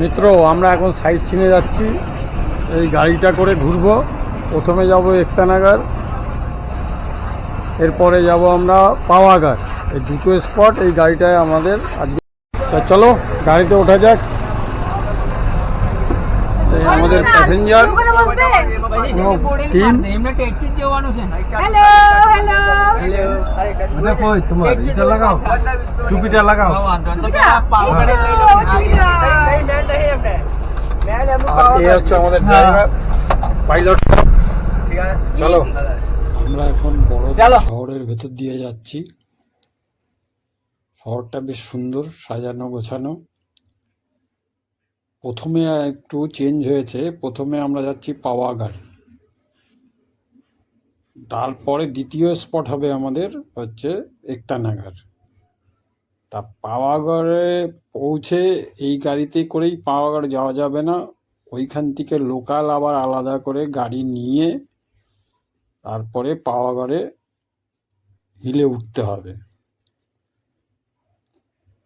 মিত্র, আমরা এখন সাইড সিনে যাচ্ছি। এই গাড়িটা করে ঘুরবো। প্রথমে যাব একটানাগার এরপরে যাব আমরা পাওয়াগার এই দুটো স্পট এই গাড়িটায় আমাদের আজকে চলো, গাড়িতে ওঠা যাক। আমাদের প্যাসেঞ্জার এটা আমাদের পাইলট চলো আমরা এখন বড় শহরের ভেতর দিয়ে যাচ্ছি। শহরটা বেশ সুন্দর সাজানো গোছানো। প্রথমে একটু চেঞ্জ হয়েছে। প্রথমে আমরা যাচ্ছি পাওয়াগার তারপরে দ্বিতীয় স্পট হবে আমাদের হচ্ছে একতানাগার। তা পাওয়াগড়ে পৌঁছে এই গাড়িতে করেই পাওয়াগড় যাওয়া যাবে না। ওইখান থেকে লোকাল আবার আলাদা করে গাড়ি নিয়ে তারপরে পাওয়াগড়ে হিলে উঠতে হবে।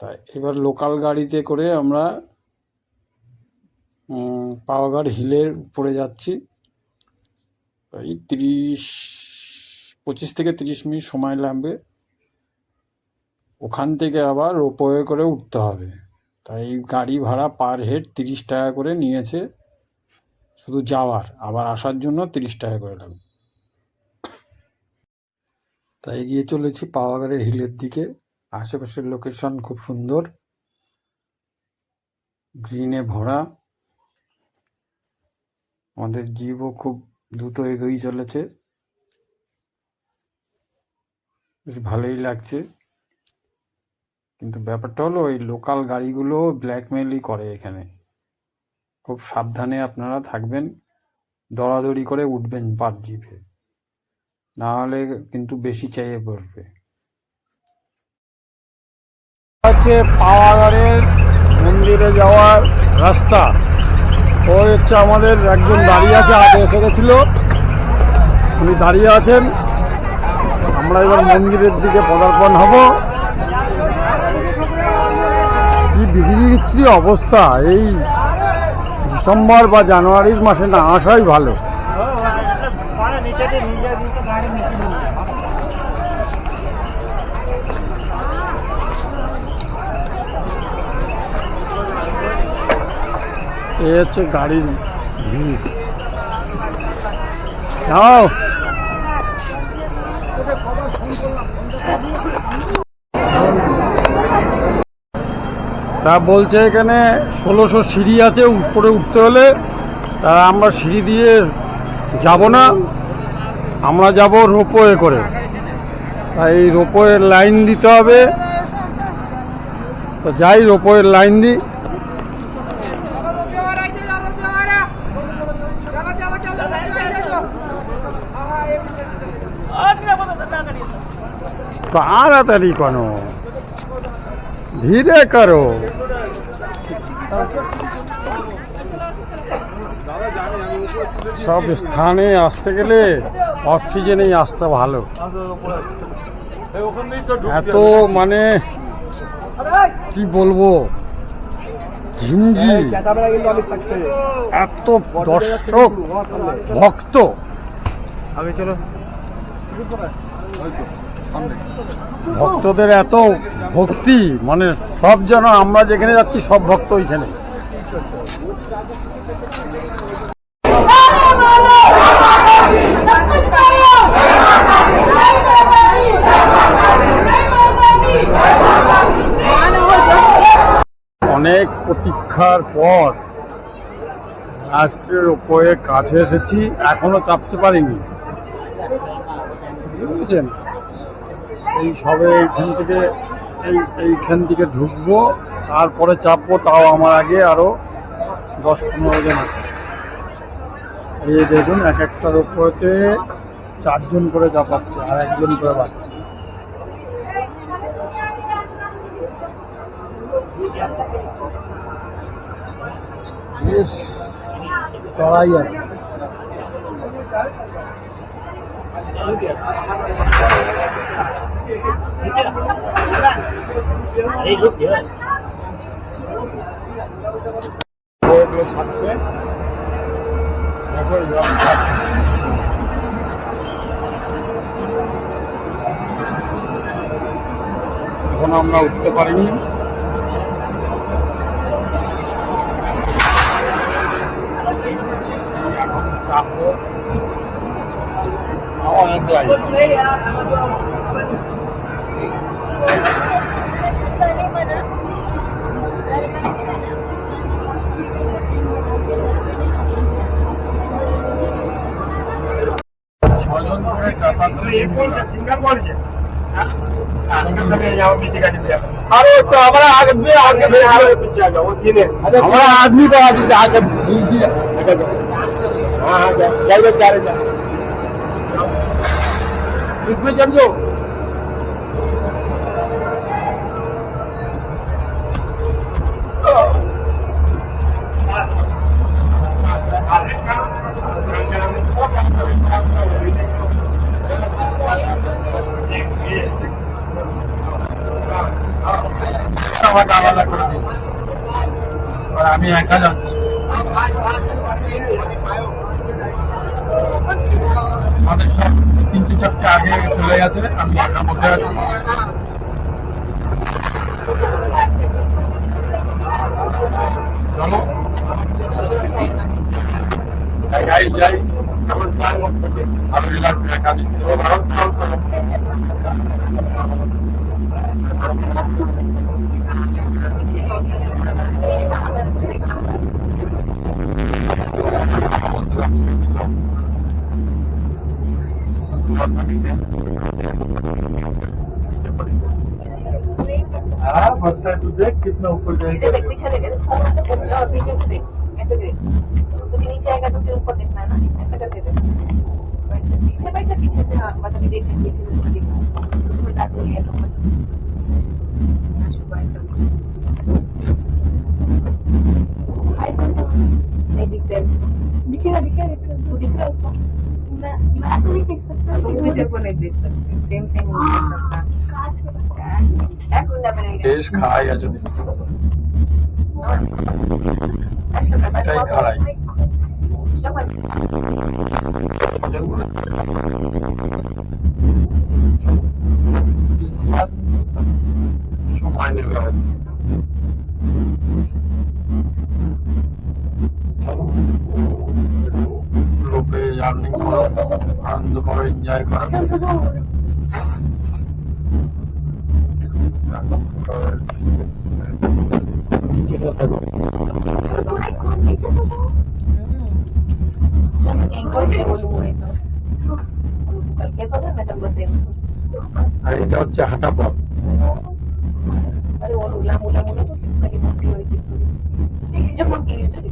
তা এবার লোকাল গাড়িতে করে আমরা উম, পাওয়াগড় হিলের উপরে যাচ্ছি। এই তিরিশ পঁচিশ থেকে তিরিশ মিনিট সময় লাগবে। ওখান থেকে আবার রোপওয়ে করে উঠতে হবে। তাই গাড়ি ভাড়া পার হেড তিরিশ টাকা করে নিয়েছে। শুধু যাওয়ার আবার আসার জন্য তিরিশ টাকা করে লাগবে। তাই এগিয়ে চলেছি পাওয়াগড়ের হিলের দিকে। আশেপাশের লোকেশন খুব সুন্দর। গ্রিনে ভরা। আমাদের জীবও খুব দ্রুত এগোই চলেছে। বেশ ভালোই লাগছে। কিন্তু ব্যাপারটা হলো ওই লোকাল গাড়িগুলো ব্ল্যাকমেলই করে এখানে। খুব সাবধানে আপনারা থাকবেন, দরাদরি করে উঠবেন পার জিপে। না হলে কিন্তু বেশি চাইয়ে পড়বে। হচ্ছে পাওয়াগড়ের মন্দিরে যাওয়ার রাস্তা। ও হচ্ছে আমাদের একজন দাঁড়িয়ে আছে আগে এসে গেছিল। উনি দাঁড়িয়ে আছেন। আমরা এবার মন্দিরের দিকে পদার্পণ হব। কি বিক্রি বিচ্ছিরি অবস্থা। এই ডিসেম্বর বা জানুয়ারির মাসে না আসাই ভালো। এই হচ্ছে গাড়ির ভিড়। যাও। তা বলছে এখানে ষোলোশো সিঁড়ি আছে উপরে উঠতে হলে। তা আমরা সিঁড়ি দিয়ে যাব না। আমরা যাব রোপওয়ে করে। তাই রোপওয়ের লাইন দিতে হবে। তো যাই রোপওয়ের লাইন দিই। তাড়াতাড়ি কেন ধীরে করো সব স্থানে আসতে গেলে অফ সিজনেই আসতে ভালো এত মানে কি বলব? ঝিঞ্জি এত দর্শক, ভক্ত। ভক্তদের এত ভক্তি মানে সব যেন আমরা যেখানে যাচ্ছি, সব ভক্ত ওইখানে। অনেক প্রতীক্ষার পর রাষ্ট্রের ওপরে কাছে এসেছি, এখনও চাপতে পারিনি। বুঝেছেন? এই সবে এইখান থেকে এই এইখান থেকে ঢুকবো, তারপরে চাপবো, তাও আমার আগে আরও দশ পনেরো জন আছে। এই দেখুন, এক একটার ওপরেতে চারজন করে চাপাচ্ছে আর একজন করে বাচ্চা বেশ, চড়াই আছে এখন আমরা উঠতে পারিনি। এখন চাপবো অনেক লাগে ये कौन से सिंगर कौन है अरे तो हमारा आदमी आगे फिर हमारे पीछे आ जाओ हमारा आदमी तो आगे आगे भेज दिया हाँ हाँ जाओ जाओ इसमें चल जाओ আমি একা যাচ্ছি। আমাদের সব তিনটে চারটে আগে চলে গেছে, আমি একার মধ্যে আছি। চলো। যাই যাই একা ভারত हाँ बढ़ता तू देख कितना ऊपर जाएगा देख पीछे देख थोड़ा सा घूम जाओ पीछे से देख ऐसे देख क्योंकि नीचे आएगा तो फिर ऊपर देखना है ना ऐसा करके देख ठीक से बैठ जा पीछे से हाँ मतलब देख ले पीछे से देख उसमें दाग नहीं है लोग नहीं दिखता है दिखेगा दिखेगा तू दिख रहा है उसको मैं मैं तो नहीं देख सकता तुम भी तेरे को नहीं देख सकते सेम सेम नहीं देख सकता कांच में क्या कुंडा बनेगा দেশ খাই আছে अच्छा এটাই খাই সময় নেবে হয়তো বড় এনজয় করা আর এটা হচ্ছে হাঁটা যখন কিনে যাবে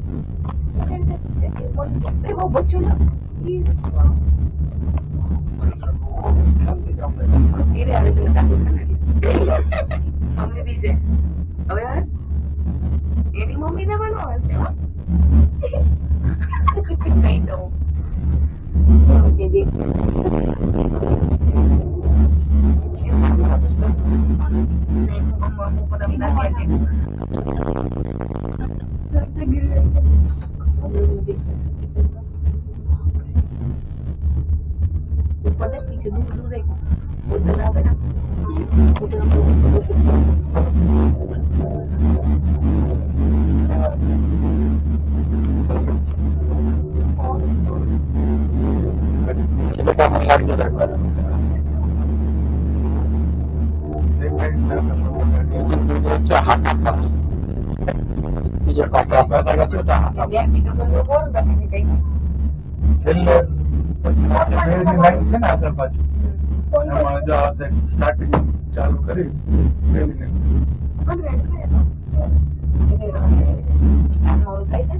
Tiene a veces me me dice, ¿lo ves? Y este no. Me. Thank you. chứng du lịch từ từ đâu vậy năm từ từ năm Kita bangun lagi dari mana? jahat apa? Dia kata saya tanya sudah. Ya, jika mengukur, berarti છેલ્લે પછી માથે બેની line છે ને આગળ પાછું એમાં જો આ સાઈડ સ્ટાર્ટિંગ ચાલુ કરી બેની mau lu saya kan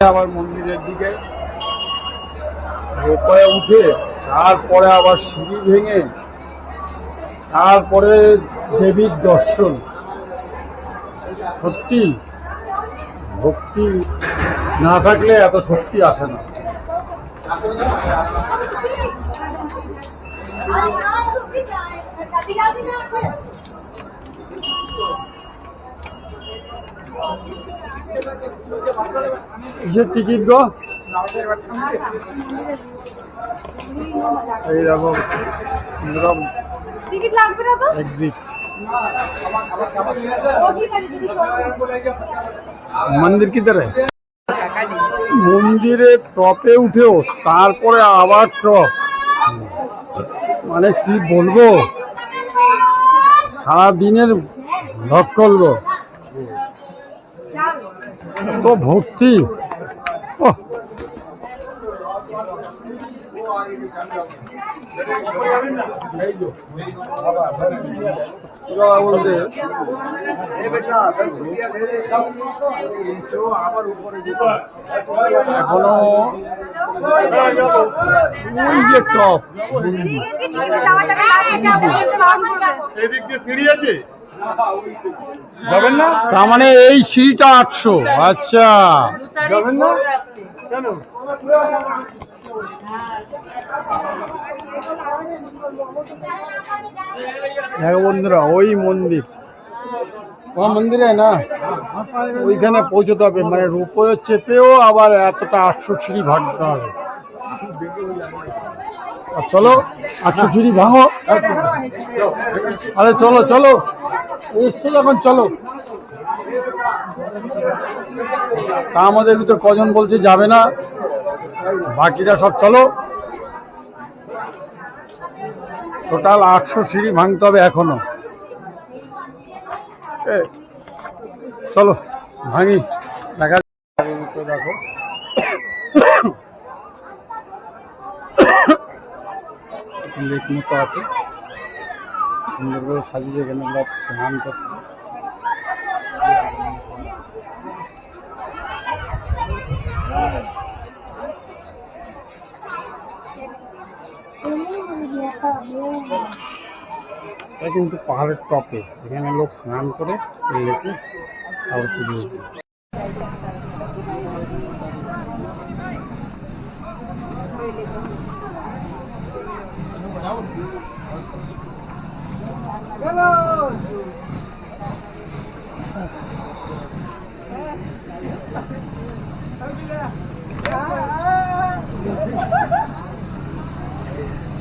আবার মন্দিরের দিকে। রোপায় উঠে তারপরে আবার সিঁড়ি ভেঙে তারপরে দেবীর দর্শন। সত্যি ভক্তি না থাকলে এত শক্তি আসে না। কিসের টিকিট গো? এই দেখো এরকম টিকিট লাগবে না তো? এক্সিট ও ঠিক আছে দিদি চলো। মন্দির কিধার? है মন্দিরে টপে উঠেও তারপরে আবার টপ। মানে কি বলব? সারাদিনের ভক করল তো ভক্তি বলতে এখনও টপ তার মানে এই সিঁড়িটা আটশো। আচ্ছা। যাবেন না কেন? দেখো বন্ধুরা ওই মন্দির। মন্দিরে না? ওইখানে পৌঁছতে হবে মানে রোপওয়ে চেপেও আবার এতটা আটশো সিঁড়ি ভাঙতে হবে। আর চলো আটশো সিঁড়ি ভাঙো। আরে চলো চলো। এসছে যখন চলো। তা আমাদের ভিতর কজন বলছে যাবে না? বাকিরা সব চলো। টোটাল আটশো সিঁড়ি ভাঙতে হবে এখনও। চলো, ভাঙি। দেখা। দেখো লেক মতো আছে। সুন্দর করে সাজিয়ে এখানে লোক স্নান করছে। এটা কিন্তু পাহাড়ের টপে। এখানে লোক স্নান করে লেকে আবার তুলে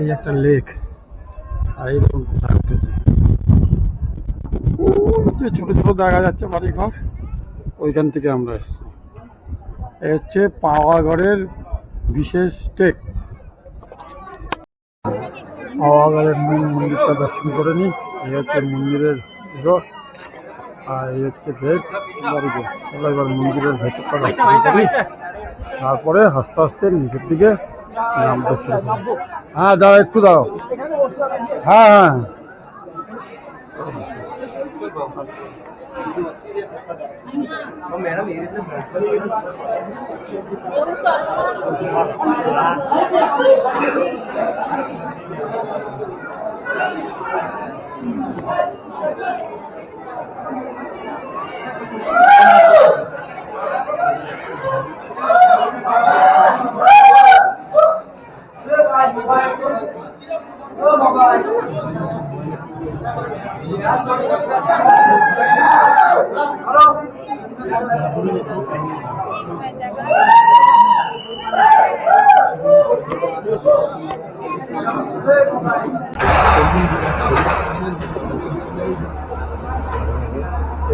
এই একটা লেক আর এই দেখুন ছোট ছোট দেখা যাচ্ছে বাড়ি ঘর ওইখান থেকে আমরা এসেছি। এই হচ্ছে পাওয়াগড়ের বিশেষ টেক পাওয়াগড়ের মেন মন্দিরটা দর্শন করে নিই। এই হচ্ছে মন্দিরের আর এই হচ্ছে গেট বাড়িতে চলো এবার মন্দিরের ভেতরটা দর্শন করি। তারপরে আস্তে আস্তে নিচের দিকে নামতে শুরু করব। হ্যাঁ দাঁড়াও একটু দাঁড়াও। হ্যাঁ হ্যাঁ।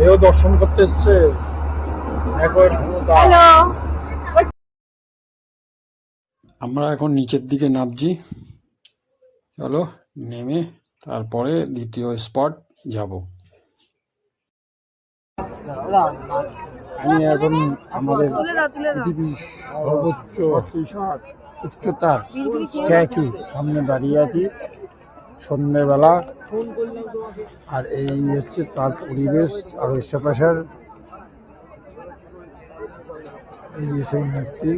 এও দর্শন করতে এসছে। আমরা এখন নিচের দিকে নামছি। চলো নেমে তারপরে দ্বিতীয় স্পট যাব। আমি এখন আমাদের পৃথিবীর সর্বোচ্চ উচ্চতার স্ট্যাচু সামনে দাঁড়িয়ে আছি সন্ধ্যেবেলা। আর এই হচ্ছে তার পরিবেশ আর আশেপাশের এই যে সেই মূর্তি।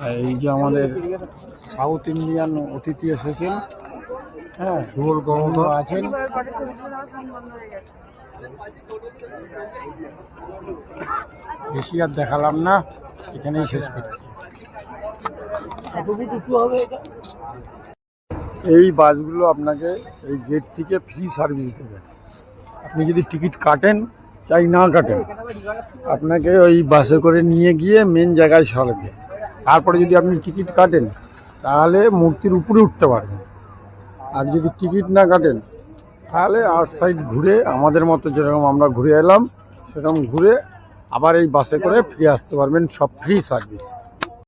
আর এই যে আমাদের সাউথ ইন্ডিয়ান অতিথি এসেছেন। হ্যাঁ। আছেন। বেশি আর দেখালাম না এখানেই শেষ করছি। এই বাসগুলো আপনাকে এই গেট থেকে ফ্রি সার্ভিস দেবে আপনি যদি টিকিট কাটেন চাই না কাটেন আপনাকে ওই বাসে করে নিয়ে গিয়ে মেন জায়গায় সরাবে। তারপরে যদি আপনি টিকিট কাটেন তাহলে মূর্তির উপরে উঠতে পারবেন। আর যদি টিকিট না কাটেন, তাহলে আর সাইড ঘুরে আমাদের মতো যেরকম আমরা ঘুরে এলাম, সেরকম ঘুরে আবার এই বাসে করে ফিরে আসতে পারবেন, সব ফ্রি সার্ভিস